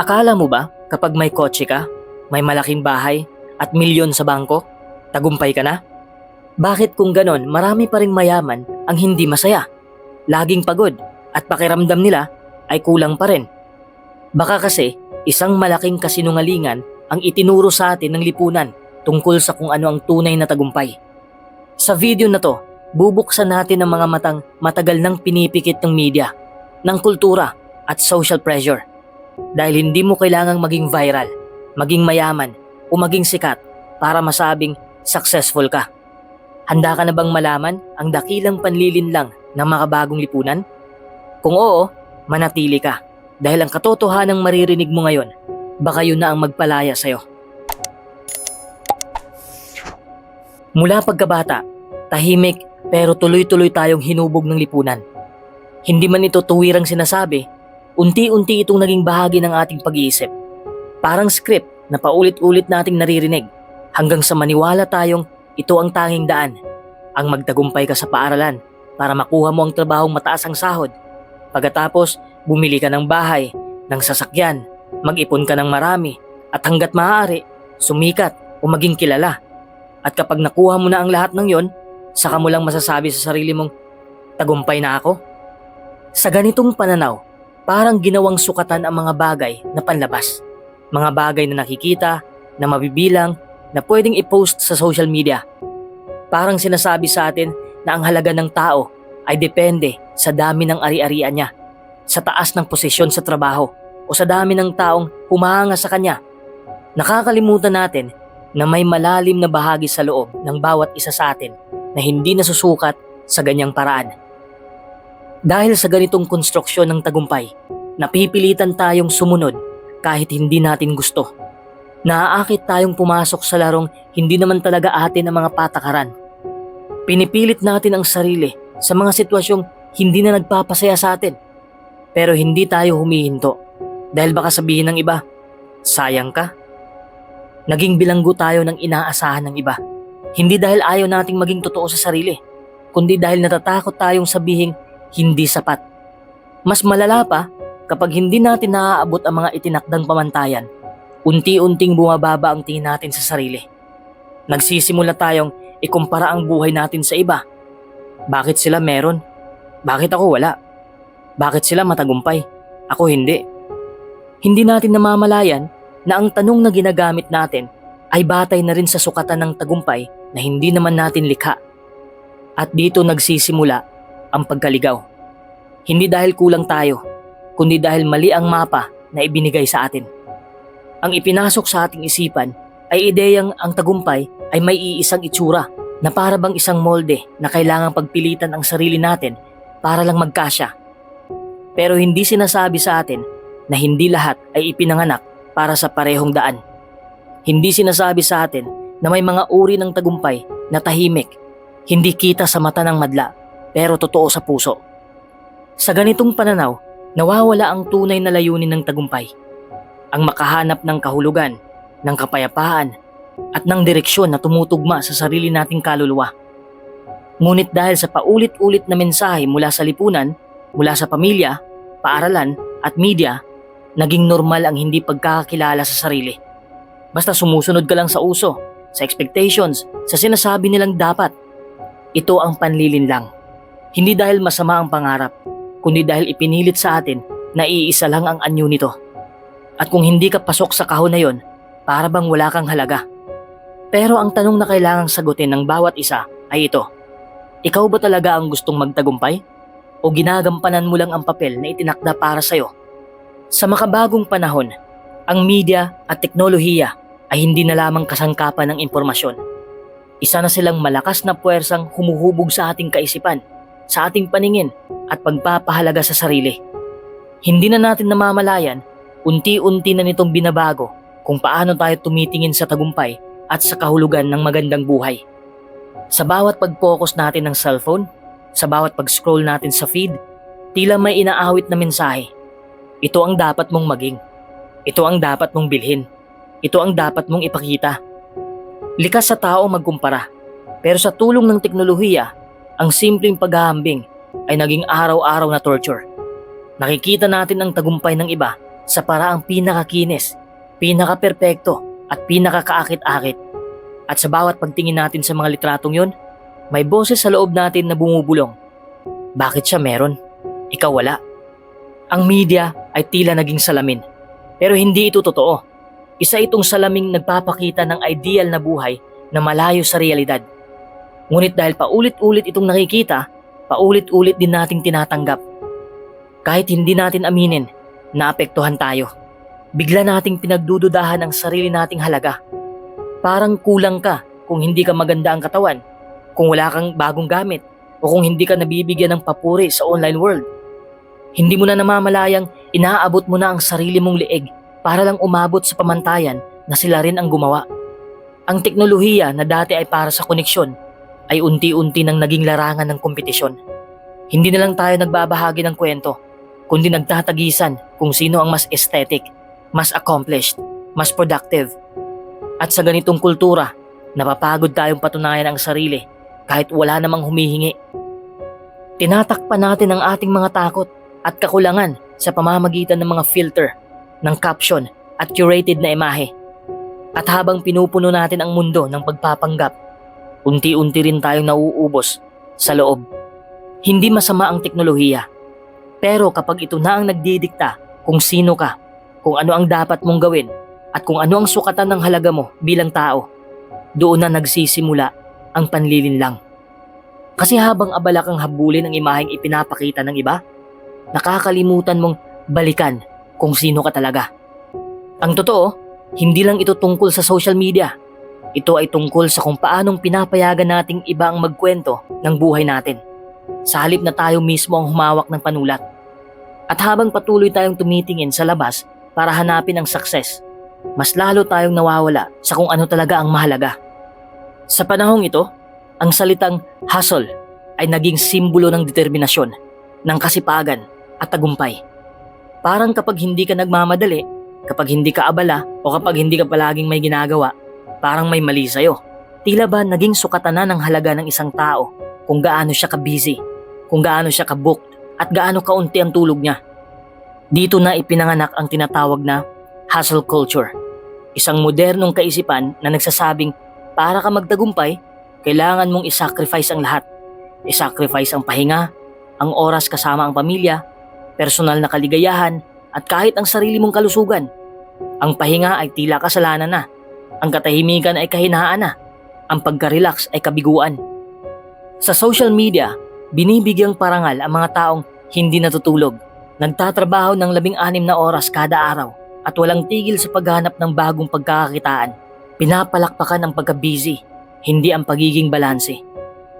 Akala mo ba kapag may kotse ka, may malaking bahay at milyon sa bangko, tagumpay ka na? Bakit kung ganon marami pa ring mayaman ang hindi masaya? Laging pagod at pakiramdam nila ay kulang pa rin. Baka kasi isang malaking kasinungalingan ang itinuro sa atin ng lipunan tungkol sa kung ano ang tunay na tagumpay. Sa video na to, bubuksan natin ang mga matang matagal nang pinipikit ng media, ng kultura at social pressure. Dahil hindi mo kailangang maging viral, maging mayaman o maging sikat para masabing successful ka. Handa ka na bang malaman ang dakilang panlilin lang ng makabagong lipunan? Kung oo, manatili ka dahil ang katotohanang maririnig mo ngayon, baka yun na ang magpalaya sa'yo. Mula pagkabata, tahimik pero tuloy-tuloy tayong hinubog ng lipunan. Hindi man ito tuwirang sinasabi, unti-unti itong naging bahagi ng ating pag-iisip. Parang script na paulit-ulit nating naririnig hanggang sa maniwala tayong ito ang tanging daan. Ang magtagumpay ka sa paaralan para makuha mo ang trabahong mataas ang sahod. Pagkatapos, bumili ka ng bahay, ng sasakyan, mag-ipon ka ng marami, at hanggat maaari, sumikat o maging kilala. At kapag nakuha mo na ang lahat ng yon, saka mo lang masasabi sa sarili mong, tagumpay na ako. Sa ganitong pananaw, parang ginawang sukatan ang mga bagay na panlabas. Mga bagay na nakikita, na mabibilang, na pwedeng i-post sa social media. Parang sinasabi sa atin na ang halaga ng tao ay depende sa dami ng ari-arian niya, sa taas ng posisyon sa trabaho, o sa dami ng taong humahanga sa kanya. Nakakalimutan natin na may malalim na bahagi sa loob ng bawat isa sa atin na hindi nasusukat sa ganyang paraan. Dahil sa ganitong konstruksyon ng tagumpay, napipilitan tayong sumunod kahit hindi natin gusto. Naaakit tayong pumasok sa larong hindi naman talaga atin ang mga patakaran. Pinipilit natin ang sarili sa mga sitwasyong hindi na nagpapasaya sa atin. Pero hindi tayo humihinto dahil baka sabihin ng iba, sayang ka. Naging bilanggo tayo ng inaasahan ng iba. Hindi dahil ayaw nating maging totoo sa sarili, kundi dahil natatakot tayong sabihing hindi sapat. Mas malala pa kapag hindi natin naaabot ang mga itinakdang pamantayan, unti-unting bumababa ang tingin natin sa sarili. Nagsisimula tayong ikumpara ang buhay natin sa iba. Bakit sila meron? Bakit ako wala? Bakit sila matagumpay? Ako hindi. Hindi natin namamalayan na ang tanong na ginagamit natin ay batay na rin sa sukatan ng tagumpay na hindi naman natin likha. At dito nagsisimula ang pagkaligaw. Hindi dahil kulang tayo, kundi dahil mali ang mapa na ibinigay sa atin. Ang ipinasok sa ating isipan ay ideyang ang tagumpay ay may iisang itsura na para bang isang molde na kailangang pagpilitan ang sarili natin para lang magkasya. Pero hindi sinasabi sa atin na hindi lahat ay ipinanganak para sa parehong daan. Hindi sinasabi sa atin na may mga uri ng tagumpay na tahimik, hindi kita sa mata ng madla, pero totoo sa puso. Sa ganitong pananaw, nawawala ang tunay na layunin ng tagumpay. Ang makahanap ng kahulugan, ng kapayapaan, at ng direksyon na tumutugma sa sarili nating kaluluwa. Ngunit dahil sa paulit-ulit na mensahe mula sa lipunan, mula sa pamilya, paaralan at media, naging normal ang hindi pagkakakilala sa sarili. Basta sumusunod ka lang sa uso, sa expectations, sa sinasabi nilang dapat. Ito ang panlilin lang. Hindi dahil masama ang pangarap, kundi dahil ipinilit sa atin na iisa lang ang anyo nito. At kung hindi ka pasok sa kahon na yon, para bang wala kang halaga. Pero ang tanong na kailangang sagutin ng bawat isa ay ito. Ikaw ba talaga ang gustong magtagumpay? O ginagampanan mo lang ang papel na itinakda para sa'yo? Sa makabagong panahon, ang media at teknolohiya ay hindi na lamang kasangkapan ng impormasyon. Isa na silang malakas na puwersang humuhubog sa ating kaisipan, sa ating paningin at pagpapahalaga sa sarili. Hindi na natin namamalayan, unti-unti na nitong binabago kung paano tayo tumitingin sa tagumpay at sa kahulugan ng magandang buhay. Sa bawat pag-focus natin ng cellphone, sa bawat pag-scroll natin sa feed, tila may inaawit na mensahe. Ito ang dapat mong maging. Ito ang dapat mong bilhin. Ito ang dapat mong ipakita. Likas sa tao magkumpara, pero sa tulong ng teknolohiya, ang simpleng paghahambing ay naging araw-araw na torture. Nakikita natin ang tagumpay ng iba sa paraang pinakakinis, pinaka-perpekto at pinakakaakit-akit. At sa bawat pagtingin natin sa mga litratong yon, may boses sa loob natin na bumubulong. Bakit siya meron? Ikaw wala. Ang media ay tila naging salamin. Pero hindi ito totoo. Isa itong salaming nagpapakita ng ideal na buhay na malayo sa realidad. Ngunit dahil paulit-ulit itong nakikita, paulit-ulit din nating tinatanggap. Kahit hindi natin aminin, naapektuhan tayo. Bigla nating pinagdududahan ang sarili nating halaga. Parang kulang ka kung hindi ka maganda ang katawan, kung wala kang bagong gamit, o kung hindi ka nabibigyan ng papuri sa online world. Hindi mo na namamalayang inaabot mo na ang sarili mong leeg para lang umabot sa pamantayan na sila rin ang gumawa. Ang teknolohiya na dati ay para sa koneksyon ay unti-unti nang naging larangan ng kompetisyon. Hindi na lang tayo nagbabahagi ng kwento, kundi nagtatagisan kung sino ang mas aesthetic, mas accomplished, mas productive. At sa ganitong kultura, napapagod tayong patunayan ang sarili kahit wala namang humihingi. Tinatakpan natin ang ating mga takot at kakulangan sa pamamagitan ng mga filter, ng caption at curated na imahe. At habang pinupuno natin ang mundo ng pagpapanggap, unti-unti rin tayong nauubos sa loob. Hindi masama ang teknolohiya. Pero kapag ito na ang nagdidikta kung sino ka, kung ano ang dapat mong gawin, at kung ano ang sukatan ng halaga mo bilang tao, doon na nagsisimula ang panlilinlang. Kasi habang abala kang habulin ang imaheng ipinapakita ng iba, nakakalimutan mong balikan kung sino ka talaga. Ang totoo, hindi lang ito tungkol sa social media. Ito ay tungkol sa kung paanong pinapayagan nating iba ang magkwento ng buhay natin. Sa halip na tayo mismo ang humawak ng panulat. At habang patuloy tayong tumitingin sa labas para hanapin ang success, mas lalo tayong nawawala sa kung ano talaga ang mahalaga. Sa panahong ito, ang salitang hustle ay naging simbolo ng determinasyon, ng kasipagan at tagumpay. Parang kapag hindi ka nagmamadali, kapag hindi ka abala o kapag hindi ka palaging may ginagawa, parang may mali sa'yo. Tila ba naging sukatan na ng halaga ng isang tao kung gaano siya ka-busy, kung gaano siya ka-booked at gaano kaunti ang tulog niya. Dito na ipinanganak ang tinatawag na hustle culture. Isang modernong kaisipan na nagsasabing para ka magtagumpay, kailangan mong isacrifice ang lahat. Isacrifice ang pahinga, ang oras kasama ang pamilya, personal na kaligayahan, at kahit ang sarili mong kalusugan. Ang pahinga ay tila kasalanan na. Ang katahimikan ay kahinaan na. Ang pagka-relax ay kabiguan. Sa social media, binibigyang parangal ang mga taong hindi natutulog. Nagtatrabaho ng labing anim na oras kada araw at walang tigil sa paghanap ng bagong pagkakakitaan. Pinapalakpakan ang pagka-busy, hindi ang pagiging balanse.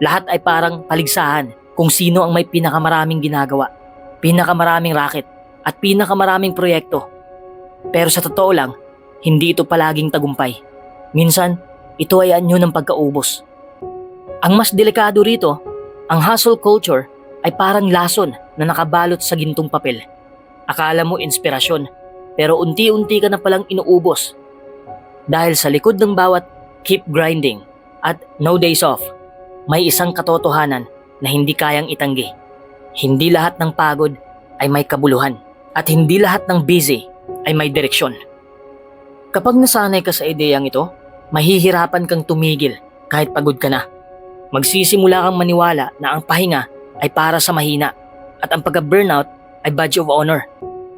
Lahat ay parang paligsahan kung sino ang may pinakamaraming ginagawa, pinakamaraming racket, at pinakamaraming proyekto. Pero sa totoo lang, hindi ito palaging tagumpay. Minsan, ito ay anyo ng pagkaubos. Ang mas delikado rito, ang hustle culture ay parang lason na nakabalot sa gintong papel. Akala mo inspirasyon, pero unti-unti ka na palang inuubos. Dahil sa likod ng bawat keep grinding at no days off, may isang katotohanan na hindi kayang itanggi. Hindi lahat ng pagod ay may kabuluhan at hindi lahat ng busy ay may direksyon. Kapag nasanay ka sa ideyang ito, mahihirapan kang tumigil kahit pagod ka na. Magsisimula kang maniwala na ang pahinga ay para sa mahina at ang pagka-burnout ay badge of honor.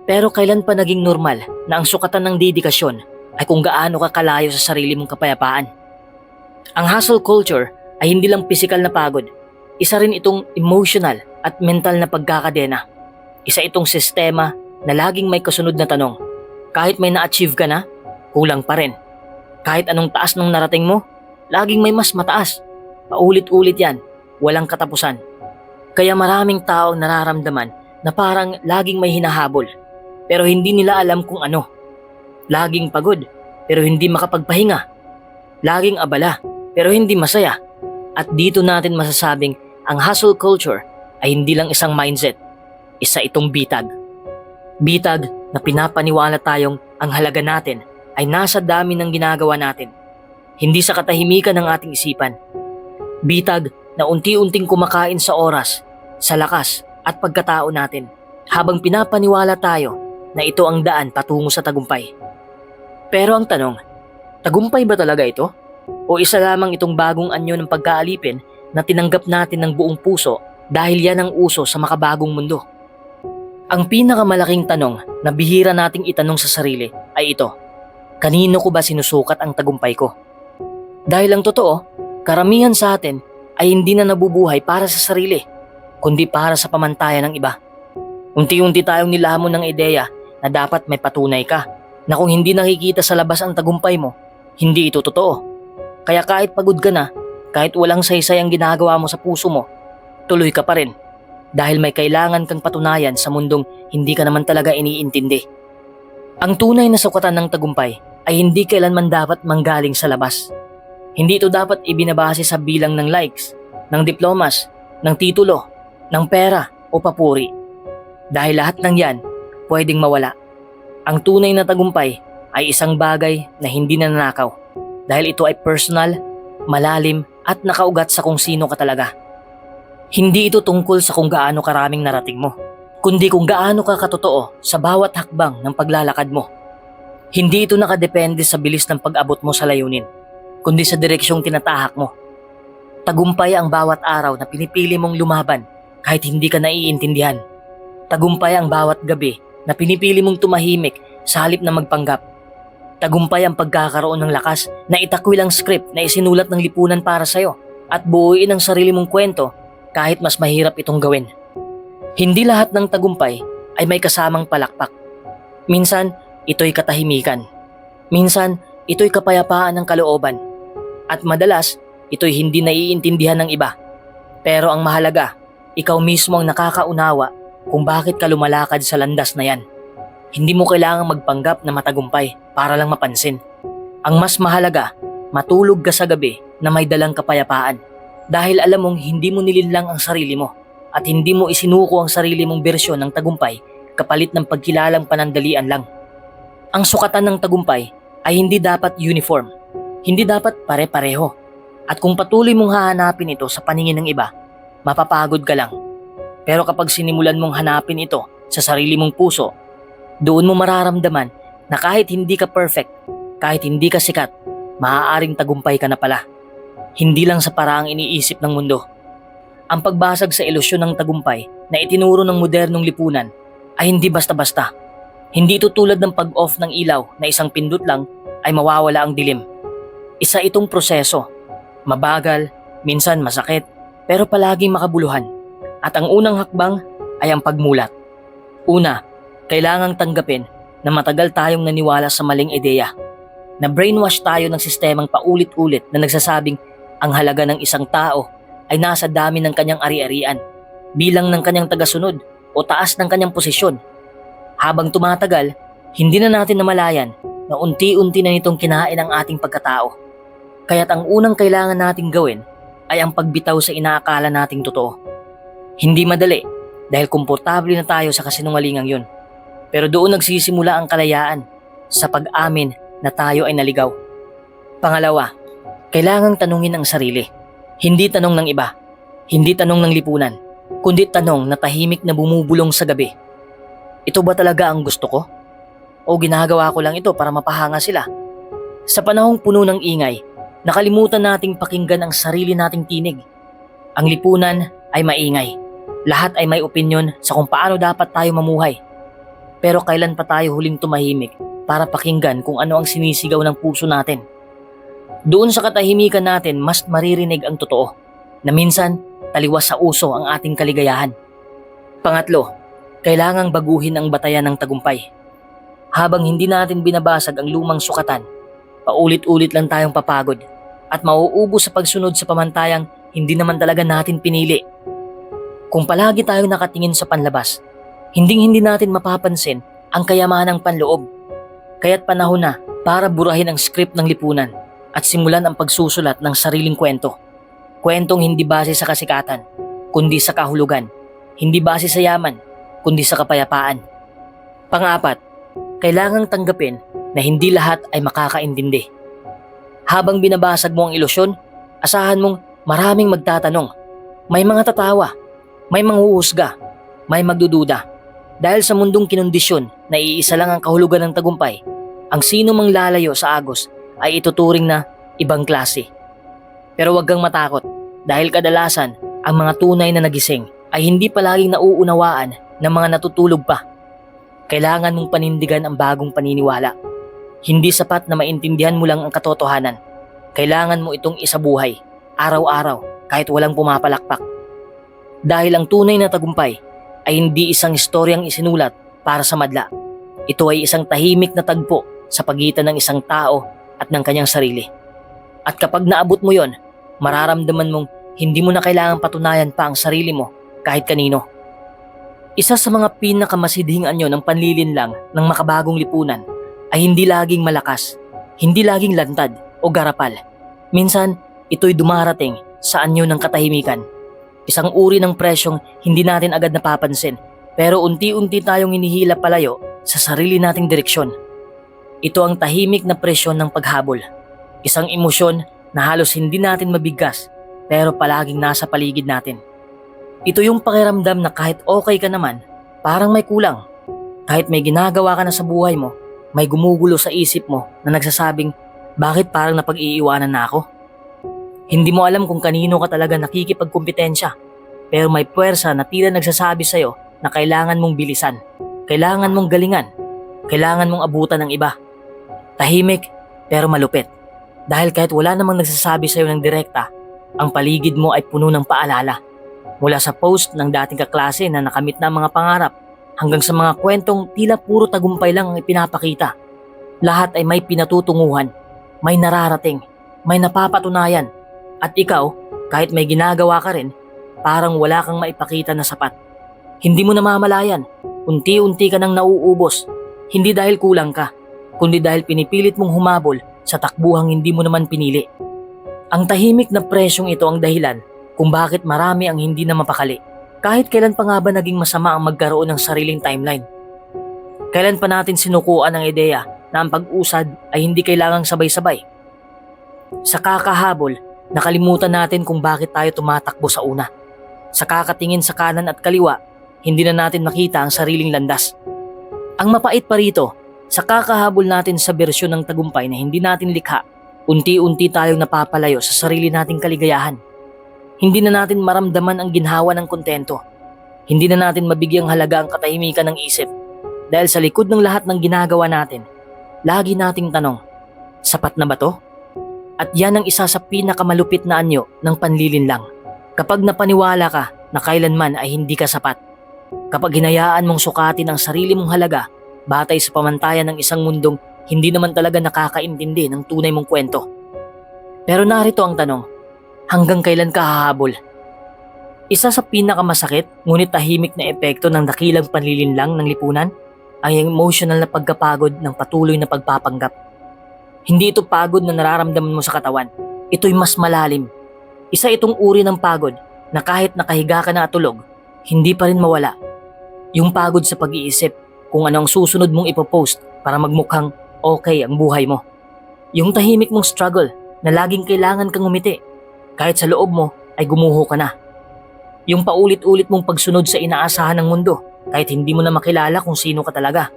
Pero kailan pa naging normal na ang sukatan ng dedikasyon ay kung gaano ka kalayo sa sarili mong kapayapaan? Ang hustle culture ay hindi lang pisikal na pagod. Isa rin itong emotional at mental na pagkakadena. Isa itong sistema na laging may kasunod na tanong. Kahit may na-achieve ka na, kulang pa rin. Kahit anong taas ng narating mo, laging may mas mataas. Paulit-ulit yan, walang katapusan. Kaya maraming tao nararamdaman na parang laging may hinahabol, pero hindi nila alam kung ano. Laging pagod, pero hindi makapagpahinga. Laging abala, pero hindi masaya. At dito natin masasabing ang hustle culture ay hindi lang isang mindset, isa itong bitag. Bitag na pinapaniwala tayong ang halaga natin ay nasa dami ng ginagawa natin, hindi sa katahimikan ng ating isipan. Bitag na unti-unting kumakain sa oras, sa lakas at pagkatao natin habang pinapaniwala tayo na ito ang daan patungo sa tagumpay. Pero ang tanong, tagumpay ba talaga ito? O isa lamang itong bagong anyo ng pagkaalipin na tinanggap natin ng buong puso dahil yan ang uso sa makabagong mundo? Ang pinakamalaking tanong na bihira nating itanong sa sarili ay ito. Kanino ko ba sinusukat ang tagumpay ko? Dahil ang totoo, karamihan sa atin ay hindi na nabubuhay para sa sarili, kundi para sa pamantayan ng iba. Unti-unti tayong nilamon ng ideya na dapat may patunay ka na kung hindi nakikita sa labas ang tagumpay mo, hindi ito totoo. Kaya kahit pagod ka na, kahit walang saysay ang ginagawa mo sa puso mo, tuloy ka pa rin. Dahil may kailangan kang patunayan sa mundong hindi ka naman talaga iniintindi. Ang tunay na sukatan ng tagumpay ay hindi kailanman dapat manggaling sa labas. Hindi ito dapat ibinabase sa bilang ng likes, ng diplomas, ng titulo, ng pera o papuri. Dahil lahat ng yan pwedeng mawala. Ang tunay na tagumpay ay isang bagay na hindi nananakaw dahil ito ay personal, malalim at nakaugat sa kung sino ka talaga. Hindi ito tungkol sa kung gaano karaming narating mo, kundi kung gaano ka katotoo sa bawat hakbang ng paglalakad mo. Hindi ito nakadepende sa bilis ng pag-abot mo sa layunin, kundi sa direksyong tinatahak mo. Tagumpay ang bawat araw na pinipili mong lumaban kahit hindi ka naiintindihan. Tagumpay ang bawat gabi na pinipili mong tumahimik sa halip na magpanggap. Tagumpay ang pagkakaroon ng lakas na itakwil ang script na isinulat ng lipunan para sa'yo at buuin ang sarili mong kwento kahit mas mahirap itong gawin. Hindi lahat ng tagumpay ay may kasamang palakpak. Minsan, ito'y katahimikan. Minsan, ito'y kapayapaan ng kalooban. At madalas, ito'y hindi naiintindihan ng iba. Pero ang mahalaga, ikaw mismo ang nakakaunawa kung bakit ka lumalakad sa landas na yan. Hindi mo kailangang magpanggap na matagumpay para lang mapansin. Ang mas mahalaga, matulog ka sa gabi na may dalang kapayapaan. Dahil alam mong hindi mo nilinlang ang sarili mo at hindi mo isinuko ang sarili mong bersyon ng tagumpay kapalit ng pagkilalang panandalian lang. Ang sukatan ng tagumpay ay hindi dapat uniform. Hindi dapat pare-pareho. At kung patuloy mong hahanapin ito sa paningin ng iba, mapapagod ka lang. Pero kapag sinimulan mong hanapin ito sa sarili mong puso, doon mo mararamdaman na kahit hindi ka perfect, kahit hindi ka sikat, maaaring tagumpay ka na pala. Hindi lang sa paraang iniisip ng mundo. Ang pagbasag sa ilusyon ng tagumpay na itinuro ng modernong lipunan ay hindi basta-basta. Hindi ito tulad ng pag-off ng ilaw na isang pindot lang ay mawawala ang dilim. Isa itong proseso. Mabagal, minsan masakit, pero palaging makabuluhan. At ang unang hakbang ay ang pagmulat. Una, kailangang tanggapin na matagal tayong naniwala sa maling ideya. Na brainwash tayo ng sistemang paulit-ulit na nagsasabing ang halaga ng isang tao ay nasa dami ng kanyang ari-arian, bilang ng kanyang tagasunod o taas ng kanyang posisyon. Habang tumatagal, hindi na natin namalayan na unti-unti na nitong kinain ang ating pagkatao. Kaya't ang unang kailangan nating gawin ay ang pagbitaw sa inaakala nating totoo. Hindi madali dahil komportable na tayo sa kasinungalingang yun. Pero doon nagsisimula ang kalayaan sa pag-amin na tayo ay naligaw. Pangalawa, kailangang tanungin ang sarili. Hindi tanong ng iba, hindi tanong ng lipunan, kundi tanong na tahimik na bumubulong sa gabi. Ito ba talaga ang gusto ko? O ginagawa ko lang ito para mapahanga sila? Sa panahong puno ng ingay, nakalimutan nating pakinggan ang sarili nating tinig. Ang lipunan ay maingay. Lahat ay may opinyon sa kung paano dapat tayo mamuhay. Pero kailan pa tayo huling tumahimik para pakinggan kung ano ang sinisigaw ng puso natin? Doon sa katahimikan natin mas maririnig ang totoo na minsan taliwas sa uso ang ating kaligayahan. Pangatlo, kailangang baguhin ang batayan ng tagumpay. Habang hindi natin binabasag ang lumang sukatan, paulit-ulit lang tayong papagod at mauubos sa pagsunod sa pamantayang hindi naman talaga natin pinili. Kung palagi tayong nakatingin sa panlabas, hinding-hindi natin mapapansin ang kayamanang panloob. Kaya't panahon na para burahin ang script ng lipunan at simulan ang pagsusulat ng sariling kwento. Kwentong hindi base sa kasikatan, kundi sa kahulugan. Hindi base sa yaman, kundi sa kapayapaan. Pangapat, kailangang tanggapin na hindi lahat ay makakaintindi. Habang binabasag mo ang ilusyon, asahan mong maraming magtatanong. May mga tatawa, may manghuhusga, may magdududa. Dahil sa mundong kinondisyon na iisa lang ang kahulugan ng tagumpay, ang sino mang lalayo sa agos ay ituturing na ibang klase. Pero huwag kang matakot dahil kadalasan ang mga tunay na nagising ay hindi palaging nauunawaan ng mga natutulog pa. Kailangan mong panindigan ang bagong paniniwala. Hindi sapat na maintindihan mo lang ang katotohanan. Kailangan mo itong isabuhay, araw-araw, kahit walang pumapalakpak. Dahil ang tunay na tagumpay ay hindi isang istoryang isinulat para sa madla. Ito ay isang tahimik na tagpo sa pagitan ng isang tao at ng kanyang sarili. At kapag naabot mo yon, mararamdaman mong hindi mo na kailangang patunayan pa ang sarili mo kahit kanino. Isa sa mga pinakamasidhing anyo ng panlilinlang ng makabagong lipunan ay hindi laging malakas, hindi laging lantad o garapal. Minsan, ito'y dumarating sa anyo ng katahimikan. Isang uri ng presyong hindi natin agad napapansin pero unti-unti tayong hinihila palayo sa sarili nating direksyon. Ito ang tahimik na presyon ng paghabol. Isang emosyon na halos hindi natin mabigkas pero palaging nasa paligid natin. Ito yung pakiramdam na kahit okay ka naman, parang may kulang. Kahit may ginagawa ka na sa buhay mo, may gumugulo sa isip mo na nagsasabing, bakit parang napag-iiwanan na ako? Hindi mo alam kung kanino ka talaga nakikipagkumpetensya, pero may puwersa na tila nagsasabi sa'yo na kailangan mong bilisan, kailangan mong galingan, kailangan mong abutan ng iba. Tahimik pero malupit. Dahil kahit wala namang nagsasabi sa'yo ng direkta, ang paligid mo ay puno ng paalala. Mula sa post ng dating kaklase na nakamit na ang mga pangarap hanggang sa mga kwentong tila puro tagumpay lang ang ipinapakita. Lahat ay may pinatutunguhan, may nararating, may napapatunayan. At ikaw, kahit may ginagawa ka rin, parang wala kang maipakita na sapat. Hindi mo namamalayan, unti-unti ka nang nauubos. Hindi dahil kulang ka, kundi dahil pinipilit mong humabol sa takbuhang hindi mo naman pinili. Ang tahimik na presyong ito ang dahilan kung bakit marami ang hindi na mapakali. Kahit kailan pa nga ba naging masama ang magkaroon ng sariling timeline? Kailan pa natin sinukuan ang ideya na ang pag-usad ay hindi kailangang sabay-sabay? Sa kakahabol, nakalimutan natin kung bakit tayo tumatakbo sa una. Sa kakatingin sa kanan at kaliwa, hindi na natin makita ang sariling landas. Ang mapait pa rito, sa kakahabol natin sa bersyon ng tagumpay na hindi natin likha, unti-unti tayong napapalayo sa sarili nating kaligayahan. Hindi na natin maramdaman ang ginhawa ng kontento. Hindi na natin mabigyang halaga ang katahimikan ng isip. Dahil sa likod ng lahat ng ginagawa natin, lagi nating tanong, sapat na ba to? At yan ang isa sa pinakamalupit na anyo ng panlilinlang. Kapag napaniwala ka na kailanman ay hindi ka sapat. Kapag hinayaan mong sukatin ang sarili mong halaga batay sa pamantayan ng isang mundong hindi naman talaga nakakaintindi ng tunay mong kwento. Pero narito ang tanong, hanggang kailan ka hahabol? Isa sa pinakamasakit ngunit tahimik na epekto ng dakilang panlilinlang ng lipunan ay ang emotional na pagkapagod ng patuloy na pagpapanggap. Hindi ito pagod na nararamdaman mo sa katawan. Ito'y mas malalim. Isa itong uri ng pagod na kahit nakahiga ka na at tulog, hindi pa rin mawala. Yung pagod sa pag-iisip kung ano ang susunod mong ipopost para magmukhang okay ang buhay mo. Yung tahimik mong struggle na laging kailangan kang umiti kahit sa loob mo ay gumuho ka na. Yung paulit-ulit mong pagsunod sa inaasahan ng mundo kahit hindi mo na makilala kung sino ka talaga.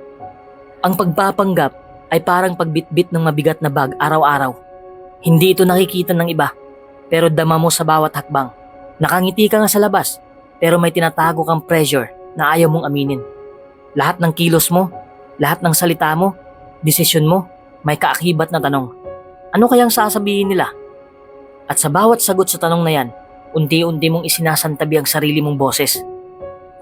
Ang pagpapanggap ay parang pagbitbit ng mabigat na bag araw-araw. Hindi ito nakikita ng iba, pero dama mo sa bawat hakbang. Nakangiti ka nga sa labas, pero may tinatago kang pressure na ayaw mong aminin. Lahat ng kilos mo, lahat ng salita mo, desisyon mo, may kaakibat na tanong. Ano kayang sasabihin nila? At sa bawat sagot sa tanong na yan, unti-unti mong isinasantabi ang sarili mong boses.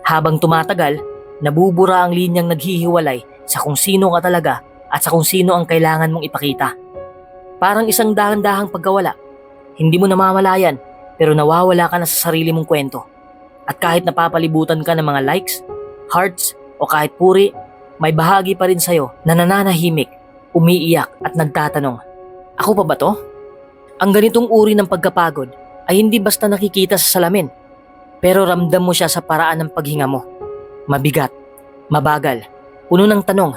Habang tumatagal, nabubura ang linyang naghihiwalay sa kung sino ka talaga at sa kung sino ang kailangan mong ipakita. Parang isang dahan-dahang pagkawala. Hindi mo namamalayan pero nawawala ka na sa sarili mong kwento. At kahit napapalibutan ka ng mga likes, hearts o kahit puri, may bahagi pa rin sa'yo na nananahimik, umiiyak at nagtatanong, Ako pa ba to? Ang ganitong uri ng pagkapagod ay hindi basta nakikita sa salamin, pero ramdam mo siya sa paraan ng paghinga mo. Mabigat, mabagal, puno ng tanong.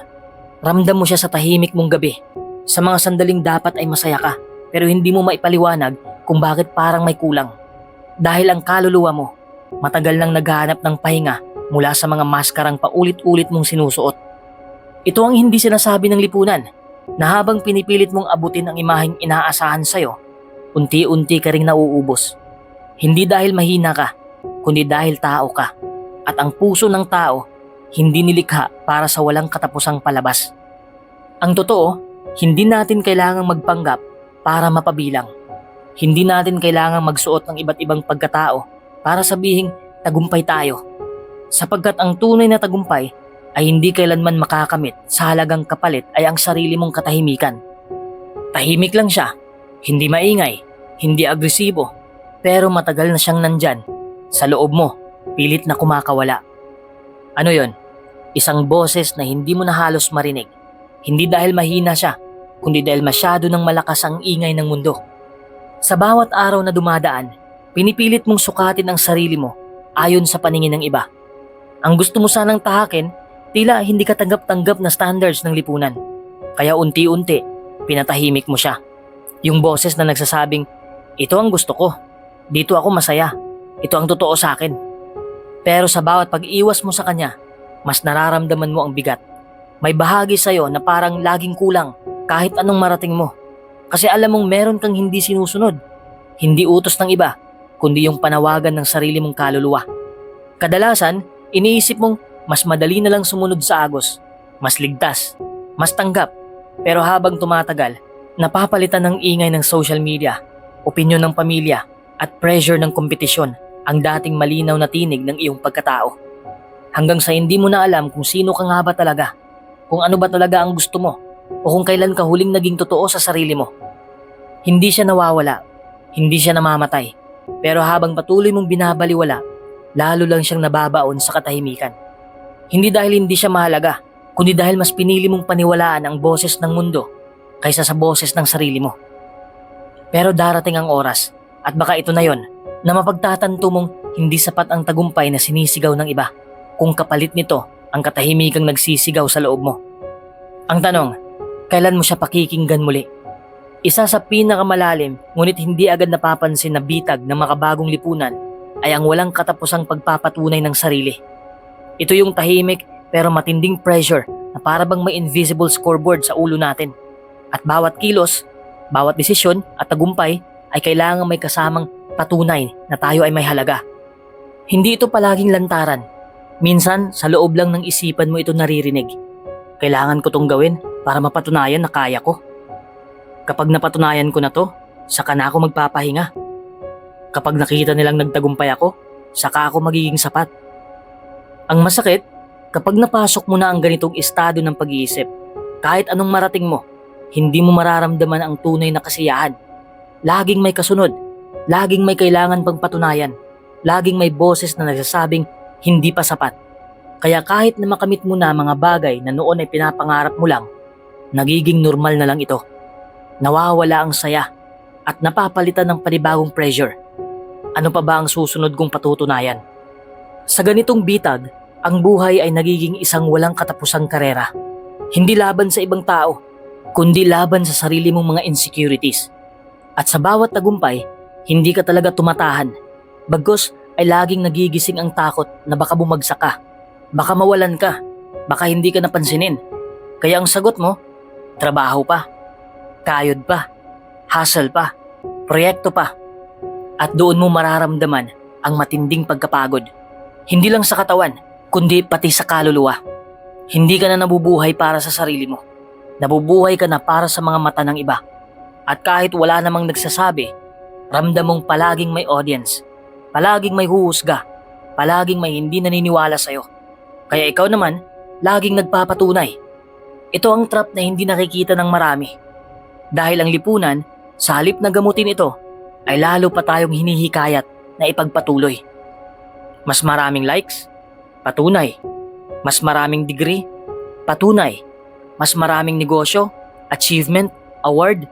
Ramdam mo siya sa tahimik mong gabi. Sa mga sandaling dapat ay masaya ka, pero hindi mo maipaliwanag kung bakit parang may kulang. Dahil ang kaluluwa mo, matagal nang naghahanap ng pahinga mula sa mga maskarang paulit-ulit mong sinusuot. Ito ang hindi sinasabi ng lipunan na habang pinipilit mong abutin ang imaheng inaasahan sa'yo, unti-unti ka ring nauubos. Hindi dahil mahina ka, kundi dahil tao ka. At ang puso ng tao, hindi nilikha para sa walang katapusang palabas. Ang totoo, hindi natin kailangang magpanggap para mapabilang. Hindi natin kailangang magsuot ng iba't ibang pagkatao para sabihing tagumpay tayo. Sapagkat ang tunay na tagumpay ay hindi kailanman makakamit sa halagang kapalit ay ang sarili mong katahimikan. Tahimik lang siya, hindi maingay, hindi agresibo, pero matagal na siyang nandyan. Sa loob mo, pilit na kumakawala. Ano yon? Isang boses na hindi mo na halos marinig. Hindi dahil mahina siya, kundi dahil masyado ng malakas ang ingay ng mundo. Sa bawat araw na dumadaan, pinipilit mong sukatin ang sarili mo ayon sa paningin ng iba. Ang gusto mo sanang tahakin, tila hindi ka tanggap-tanggap na standards ng lipunan. Kaya unti-unti, pinatahimik mo siya. Yung boses na nagsasabing, ito ang gusto ko, dito ako masaya, ito ang totoo sa akin. Pero sa bawat pag-iwas mo sa kanya, mas nararamdaman mo ang bigat. May bahagi sa'yo na parang laging kulang kahit anong marating mo. Kasi alam mong meron kang hindi sinusunod. Hindi utos ng iba, kundi yung panawagan ng sarili mong kaluluwa. Kadalasan, iniisip mong mas madali na lang sumunod sa agos, mas ligtas, mas tanggap. Pero habang tumatagal, napapalitan ng ingay ng social media, opinyon ng pamilya, at pressure ng kompetisyon ang dating malinaw na tinig ng iyong pagkatao. Hanggang sa hindi mo na alam kung sino ka nga ba talaga, kung ano ba talaga ang gusto mo, o kung kailan ka huling naging totoo sa sarili mo. Hindi siya nawawala, hindi siya namamatay, pero habang patuloy mong binabaliwala, lalo lang siyang nababaon sa katahimikan. Hindi dahil hindi siya mahalaga, kundi dahil mas pinili mong paniwalaan ang boses ng mundo kaysa sa boses ng sarili mo. Pero darating ang oras, at baka ito na yon, na mapagtatanto mong hindi sapat ang tagumpay na sinisigaw ng iba, kung kapalit nito ang katahimikang nagsisigaw sa loob mo. Ang tanong, kailan mo siya pakikinggan muli? Isa sa pinakamalalim ngunit hindi agad napapansin na bitag ng makabagong lipunan ay ang walang katapusang pagpapatunay ng sarili. Ito yung tahimik pero matinding pressure na para bang may invisible scoreboard sa ulo natin. At bawat kilos, bawat desisyon at tagumpay ay kailangan may kasamang patunay na tayo ay may halaga. Hindi ito palaging lantaran. Minsan, sa loob lang ng isipan mo ito naririnig. Kailangan ko tong gawin para mapatunayan na kaya ko. Kapag napatunayan ko na to, saka na ako magpapahinga. Kapag nakita nilang nagtagumpay ako, saka ako magiging sapat. Ang masakit, kapag napasok mo na ang ganitong estado ng pag-iisip, kahit anong marating mo, hindi mo mararamdaman ang tunay na kasiyahan. Laging may kasunod, laging may kailangan pang patunayan, laging may boses na nagsasabing hindi pa sapat. Kaya kahit na makamit mo na mga bagay na noon ay pinapangarap mo lang, nagiging normal na lang ito. Nawawala ang saya at napapalitan ng panibagong pressure. Ano pa ba ang susunod kong patutunayan? Sa ganitong bitag, ang buhay ay nagiging isang walang katapusang karera. Hindi laban sa ibang tao, kundi laban sa sarili mong mga insecurities. At sa bawat tagumpay, hindi ka talaga tumatahan. Bagos ay laging nagigising ang takot na baka bumagsak ka. Baka mawalan ka. Baka hindi ka napansinin. Kaya ang sagot mo, trabaho pa, kayod pa, hustle pa, proyekto pa. At doon mo mararamdaman ang matinding pagkapagod. Hindi lang sa katawan, kundi pati sa kaluluwa. Hindi ka na nabubuhay para sa sarili mo. Nabubuhay ka na para sa mga mata ng iba. At kahit wala namang nagsasabi, ramdam mong palaging may audience, palaging may huhusga, palaging may hindi naniniwala sa'yo. Kaya ikaw naman, laging nagpapatunay. Ito ang trap na hindi nakikita ng marami. Dahil ang lipunan, sa halip na gamutin ito, ay lalo pa tayong hinihikayat na ipagpatuloy. Mas maraming likes? Patunay. Mas maraming degree? Patunay. Mas maraming negosyo? Achievement? Award?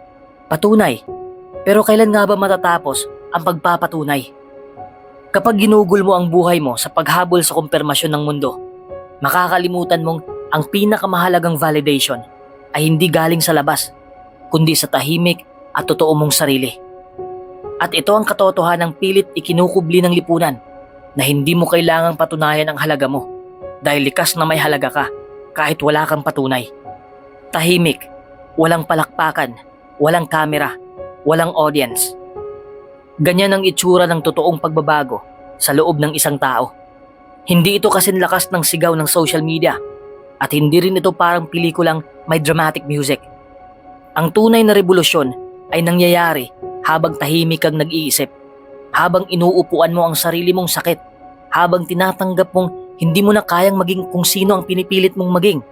Patunay. Pero kailan nga ba matatapos ang pagpapatunay? Kapag ginugol mo ang buhay mo sa paghabol sa kumpirmasyon ng mundo, makakalimutan mong ang pinakamahalagang validation ay hindi galing sa labas, kundi sa tahimik at totoo mong sarili. At ito ang katotohanang pilit ikinukubli ng lipunan. na hindi mo kailangang patunayan ang halaga mo dahil likas na may halaga ka kahit wala kang patunay. Tahimik, walang palakpakan, walang kamera, walang audience. Ganyan ang itsura ng totoong pagbabago sa loob ng isang tao. Hindi ito kasing lakas ng sigaw ng social media at hindi rin ito parang pelikulang may dramatic music. Ang tunay na revolusyon ay nangyayari habang tahimik kang nag-iisip, habang inuupuan mo ang sarili mong sakit, habang tinatanggap mong hindi mo na kayang maging kung sino ang pinipilit mong maging.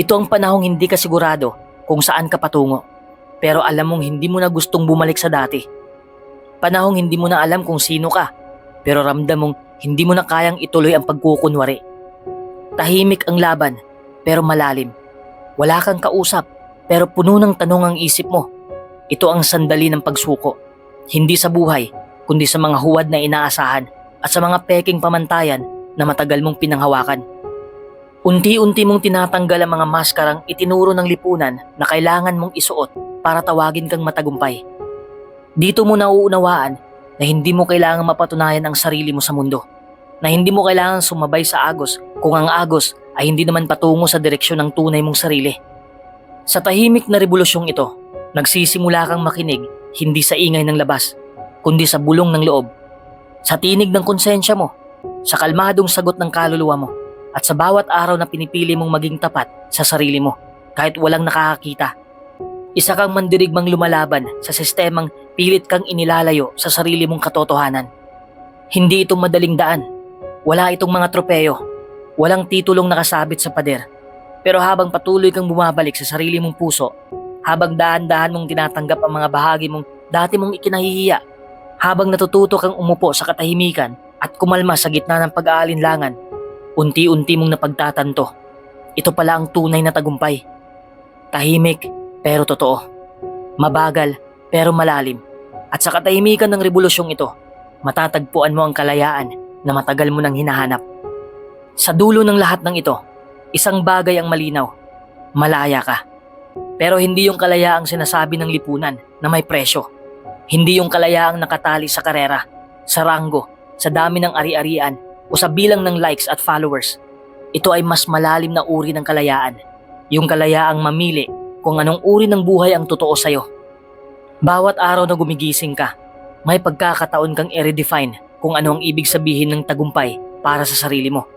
Ito ang panahong hindi ka sigurado kung saan ka patungo, pero alam mong hindi mo na gustong bumalik sa dati. Panahong hindi mo na alam kung sino ka, pero ramdam mong hindi mo na kayang ituloy ang pagkukunwari. Tahimik ang laban, pero malalim. Wala kang kausap, pero puno ng tanong ang isip mo. Ito ang sandali ng pagsuko. Hindi sa buhay, kundi sa mga huwad na inaasahan at sa mga peking pamantayan na matagal mong pinanghawakan. Unti-unti mong tinatanggal ang mga maskarang itinuro ng lipunan na kailangan mong isuot para tawagin kang matagumpay. Dito mo nauunawaan na hindi mo kailangang mapatunayan ang sarili mo sa mundo. Na hindi mo kailangan sumabay sa agos kung ang agos ay hindi naman patungo sa direksyon ng tunay mong sarili. Sa tahimik na revolusyong ito, nagsisimula kang makinig hindi sa ingay ng labas, kundi sa bulong ng loob. Sa tinig ng konsensya mo, sa kalmadong sagot ng kaluluwa mo, at sa bawat araw na pinipili mong maging tapat sa sarili mo kahit walang nakakakita. Isa kang mandirigmang lumalaban sa sistemang pilit kang inilalayo sa sarili mong katotohanan. Hindi ito madaling daan. Wala itong mga tropeyo. Walang titulong nakasabit sa pader. Pero habang patuloy kang bumabalik sa sarili mong puso, habang dahan-dahan mong tinatanggap ang mga bahagi mong dati mong ikinahihiya, habang natututo kang umupo sa katahimikan at kumalma sa gitna ng pag-aalinlangan, unti-unti mong napagtatanto. Ito pala ang tunay na tagumpay. Tahimik pero totoo. Mabagal pero malalim. At sa katahimikan ng revolusyong ito, matatagpuan mo ang kalayaan na matagal mo nang hinahanap. Sa dulo ng lahat ng ito, isang bagay ang malinaw. Malaya ka. Pero hindi yung kalayaang sinasabi ng lipunan na may presyo. Hindi yung kalayaang nakatali sa karera, sa ranggo, sa dami ng ari-arian o sa bilang ng likes at followers. Ito ay mas malalim na uri ng kalayaan. Yung kalayaang mamili kung anong uri ng buhay ang totoo sa'yo. Bawat araw na gumigising ka, may pagkakataon kang i-redefine kung ano ang ibig sabihin ng tagumpay para sa sarili mo.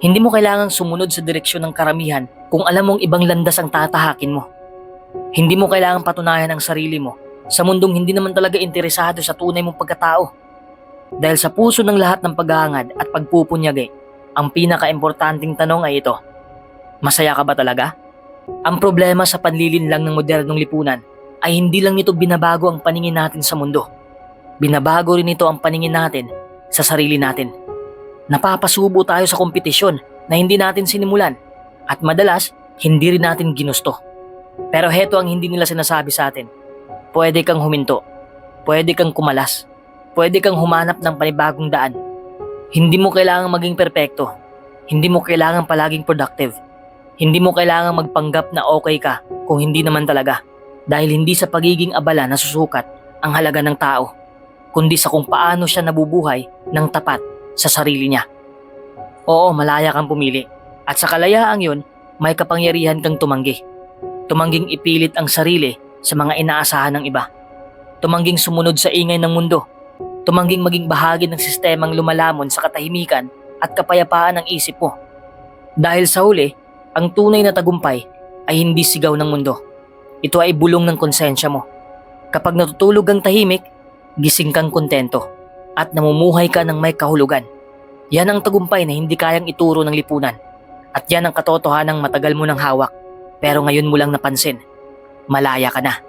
Hindi mo kailangang sumunod sa direksyon ng karamihan kung alam mong ibang landas ang tatahakin mo. Hindi mo kailangang patunayan ang sarili mo sa mundong hindi naman talaga interesado sa tunay mong pagkatao. Dahil sa puso ng lahat ng paghahangad at pagpupunyagi, ang pinaka-importanting tanong ay ito. Masaya ka ba talaga? Ang problema sa panlilin lang ng modernong lipunan ay hindi lang nito binabago ang paningin natin sa mundo. Binabago rin ito ang paningin natin sa sarili natin. Napapasubo tayo sa kompetisyon na hindi natin sinimulan at madalas hindi rin natin ginusto. Pero heto ang hindi nila sinasabi sa atin. Pwede kang huminto. Pwede kang kumalas. Pwede kang humanap ng panibagong daan. Hindi mo kailangang maging perpekto. Hindi mo kailangang palaging productive. Hindi mo kailangang magpanggap na okay ka kung hindi naman talaga. Dahil hindi sa pagiging abala nasusukat ang halaga ng tao, kundi sa kung paano siya nabubuhay ng tapat sa sarili niya. Oo, malaya kang pumili. At sa kalayaang yun, may kapangyarihan kang tumanggi. Tumangging ipilit ang sarili sa mga inaasahan ng iba. Tumangging sumunod sa ingay ng mundo. Tumangging maging bahagi ng sistemang lumalamon sa katahimikan at kapayapaan ng isip mo. Dahil sa huli, ang tunay na tagumpay ay hindi sigaw ng mundo. Ito ay bulong ng konsensya mo. Kapag natutulog ang tahimik, gising kang kontento at namumuhay ka ng may kahulugan. Yan ang tagumpay na hindi kayang ituro ng lipunan. At yan ang katotohanang matagal mo ng hawak pero ngayon mo lang napansin. Malaya ka na.